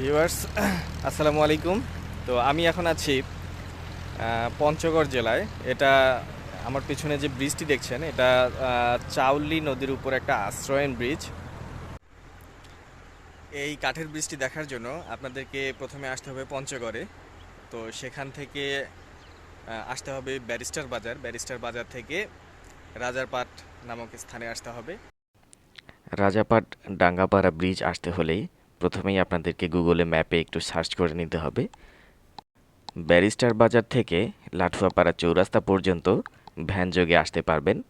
Viewers, আসসালামু আলাইকুম। তো আমি এখন আছি পঞ্চগড় জেলায়। এটা আমার পিছনে যে ব্রিজটি দেখছেন, এটা চাউলি নদীর উপর একটা আশ্রয়ন ব্রিজ। এই কাঠের ব্রিজটি দেখার জন্য আপনাদেরকে প্রথমে আসতে হবে পঞ্চগড়ে। তো সেখান থেকে আসতে হবে ব্যারিস্টার বাজার। ব্যারিস্টার বাজার থেকে রাজারপাট নামক স্থানে আসতে হবে। রাজাপাট ডাঙ্গাপাড়া ব্রিজ আসতে হলেই প্রথমেই আপনাদেরকে গুগলে ম্যাপে একটু সার্চ করে নিতে হবে। ব্যারিস্টার বাজার থেকে লাঠুয়াপাড়া চৌরাস্তা পর্যন্ত ভ্যান যোগে আসতে পারবেন।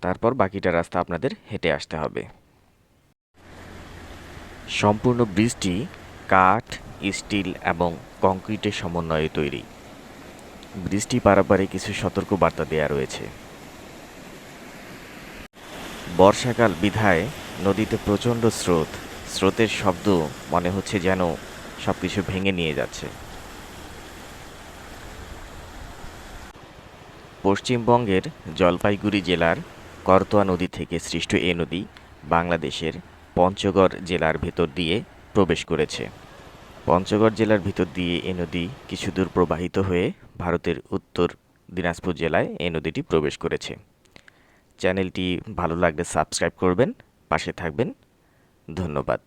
তারপর বাকিটা রাস্তা আপনাদের হেঁটে আসতে হবে। সম্পূর্ণ ব্রিজটি কাঠ, স্টিল এবং কংক্রিটের সমন্বয়ে তৈরি। ব্রিজটি পারাপারে কিছু সতর্ক বার্তা দেওয়া রয়েছে। বর্ষাকাল বিধায় নদীতে প্রচণ্ড স্রোত। স্রোতের শব্দ মনে হচ্ছে যেন সব কিছু ভেঙে নিয়ে যাচ্ছে। পশ্চিমবঙ্গের জলপাইগুড়ি জেলার করতোয়া নদী থেকে সৃষ্ট এ নদী বাংলাদেশের পঞ্চগড় জেলার ভেতর দিয়ে প্রবেশ করেছে। পঞ্চগড় জেলার ভিতর দিয়ে এ নদী কিছু দূর প্রবাহিত হয়ে ভারতের উত্তর দিনাজপুর জেলায় এ নদীটি প্রবেশ করেছে। চ্যানেলটি ভালো লাগলে সাবস্ক্রাইব করবেন, পাশে থাকবেন ধন্যবাদ।